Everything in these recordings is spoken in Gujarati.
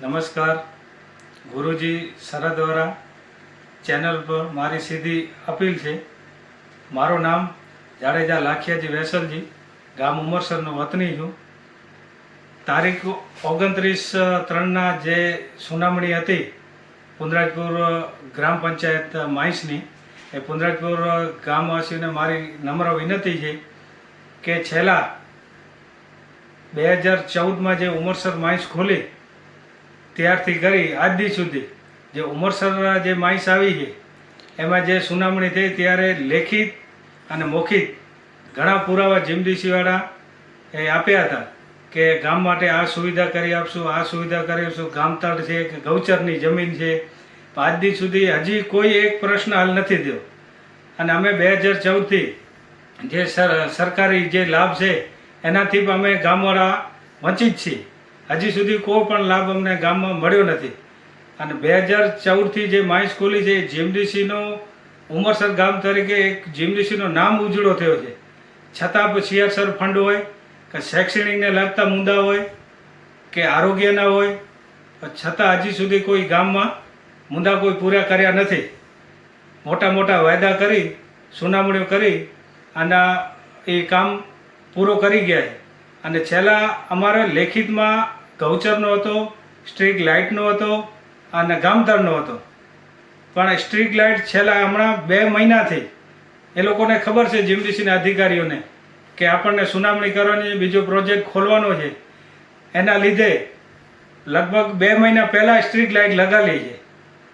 નમસ્કાર. ગુરુજી સરા દ્વારા ચેનલ પર મારી સીધી અપીલ છે. મારું નામ જાડેજા લાખિયાજી વેસલજી, ગામ ઉમરસરનો વતની છું. તારીખ ઓગણત્રીસ ત્રણના જે સુનામણી હતી પુનરાજપુર ગ્રામ પંચાયત માઇન્સની એ પુનરાજપુર ગામવાસીઓને મારી નમ્ર વિનંતી છે કે છેલ્લા બે હજાર ચૌદમાં જે ઉમરસર માઇન્સ ખોલી ત્યારથી કરી આજ દી સુધી જે ઉમરસરના જે માઈસ આવી છે, એમાં જે સુનામણી થઈ ત્યારે લેખિત અને મૌખિત ઘણા પુરાવા જીમડીસીવાળા એ આપ્યા હતા કે ગામ માટે આ સુવિધા કરી આપશું, આ સુવિધા કરી આપશું ગામતળ છે કે ગૌચરની જમીન છે. આજ દી સુધી હજી કોઈ એક પ્રશ્ન હાલ નથી થયો. અને અમે બે હજાર ચૌદથી જે સર, સરકારી જે લાભ છે, એનાથી પણ અમે ગામવાળા વંચિત છીએ. હજી સુધી કોઈ પણ લાભ અમને ગામમાં મળ્યો નથી. અને બે હજાર ચૌદથી જે માઇન્સ ખોલી છે, એ જીએમડીસીનો ઉમરસર ગામ તરીકે એક જીએમડીસીનો નામ ઉજળો થયો છે. છતાં સીઆરસર ફંડ હોય, કે શૈક્ષણિકને લગતા મુદ્દા હોય, કે આરોગ્યના હોય છતાં હજી સુધી કોઈ ગામમાં મુદ્દા કોઈ પૂરા કર્યા નથી. મોટા મોટા વાયદા કરી સુનામણીઓ કરી, અને એ કામ પૂરો કરી ગયા અને છેલ્લા અમારે લેખિતમાં ગૌચરનો હતો, સ્ટ્રીટ લાઇટનો હતો અને ગામધરનો હતો. પણ સ્ટ્રીટ લાઇટ છેલ્લા હમણાં બે મહિનાથી એ લોકોને ખબર છે, જીમડીસીના અધિકારીઓને, કે આપણને સુનાવણી કરવાની, બીજો પ્રોજેક્ટ ખોલવાનો છે. એના લીધે લગભગ બે મહિના પહેલાં સ્ટ્રીટ લાઇટ લગાવેલી છે.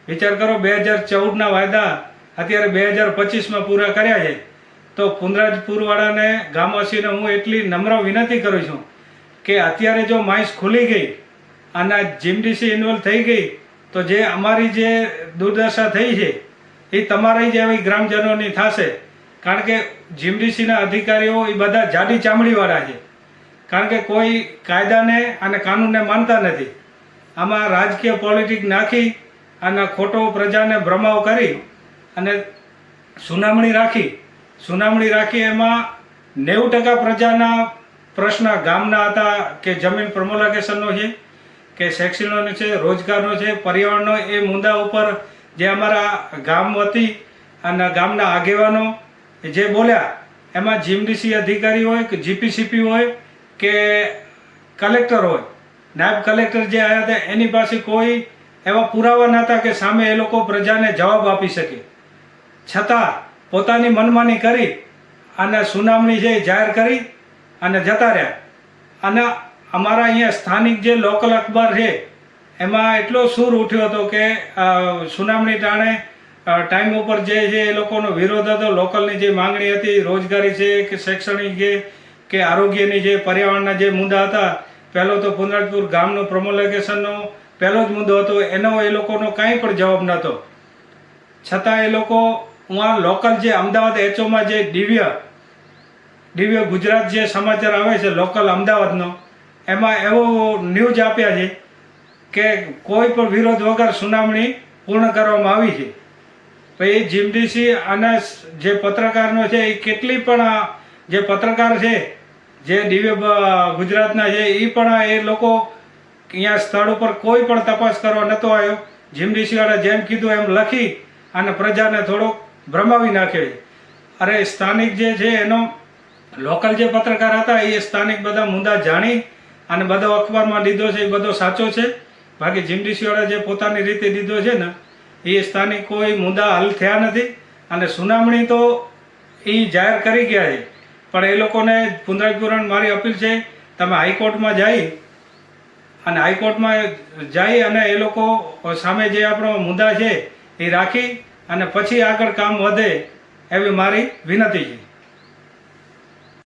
વિચાર કરો, બે હજાર ચૌદના વાયદા અત્યારે બે હજાર પચીસમાં પૂરા કર્યા છે. તો પુનરાજપુરવાળાને, ગામવાસીને હું એટલી નમ્ર વિનંતી કરું છું કે અત્યારે જો માઇન્સ ખુલી ગઈ અને જીમડીસી ઇન્વોલ્વ થઈ ગઈ, તો જે અમારી જે દુર્દશા થઈ છે, એ તમારી જેવી ગ્રામજનોની થશે. કારણ કે જીમડીસીના અધિકારીઓ એ બધા જાડી ચામડીવાળા છે. કારણ કે કોઈ કાયદાને અને કાનૂનને માનતા નથી. આમાં રાજકીય પોલિટિક નાખી અને ખોટો પ્રજાને ભ્રમાવ કરી અને સુનામણી રાખી. સુનામણી રાખી એમાં નેવું ટકા પ્રજાના પ્રશ્ન ગામના હતા કે જમીન પ્રમોલાગેશનનો છે, કે શૈક્ષણિકનો છે, રોજગારનો છે, પર્યાવરણનો, એ મુદ્દા ઉપર જે અમારા ગામ વતી અને ગામના આગેવાનો જે બોલ્યા, એમાં જીમડીસી અધિકારી હોય કે જીપીસીપી હોય કે કલેક્ટર હોય, નાયબ કલેક્ટર જે આવ્યા હતા, એની પાસે કોઈ એવા પુરાવા નહોતા કે સામે એ લોકો પ્રજાને જવાબ આપી શકે. છતાં પોતાની મનમાની કરી અને સુનાવણી છે જાહેર કરી અને જતા રહ્યા. અને અમારા અહીંયા સ્થાનિક જે લોકલ અખબાર છે, એમાં એટલો સૂર ઉઠ્યો હતો કે સુનામણી ટાણે ટાઈમ ઉપર જે જે એ લોકોનો વિરોધ હતો, લોકલની જે માંગણી હતી, રોજગારી છે કે શૈક્ષણિક છે, કે આરોગ્યની જે પર્યાવરણના જે મુદ્દા હતા, પહેલો તો પુનરાજપુર ગામનો પ્રમોલેકેશનનો પહેલો જ મુદ્દો હતો, એનો એ લોકોનો કાંઈ પણ જવાબ નહોતો. છતાં એ લોકો, હું આ લોકલ જે અમદાવાદ એચઓમાં જે દિવ્ય દિવ્ય ગુજરાત જે સમાચાર આવે છે, લોકલ અમદાવાદનો, એમાં એવો ન્યૂઝ આપ્યા છે કે કોઈ પણ વિરોધ વગર સુનાવણી પૂર્ણ કરવામાં આવી છે. પછી જીમડીસી અને જે પત્રકારનો છે, એ કેટલી પણ જે પત્રકાર છે, જે દિવ્ય ગુજરાતના છે એ પણ એ લોકો અહીંયા સ્થળ ઉપર કોઈ પણ તપાસ કરવા નહોતો આવ્યો. જીમડીસીવાળા જેમ કીધું એમ લખી અને પ્રજાને થોડોક ભ્રમાવી નાખે છે. અરે સ્થાનિક જે છે, એનો લોકલ જે પત્રકાર હતા, એ સ્થાનિક બધા મુદ્દા જાણી અને બધો અખબારમાં દીધો છે, એ બધો સાચો છે. બાકી જીમડીસીવાળા જે પોતાની રીતે દીધો છે ને, એ સ્થાનિક કોઈ મુદ્દા હલ થયા નથી. અને સુનાવણી તો એ જાહેર કરી ગયા છે. પણ એ લોકોને પુનરાજપુરણ મારી અપીલ છે, તમે હાઈકોર્ટમાં જઈ અને હાઈકોર્ટમાં જઈ અને એ લોકો સામે જે આપણો મુદ્દા છે, એ રાખી અને પછી આગળ કામ વધે એવી મારી વિનંતી છે.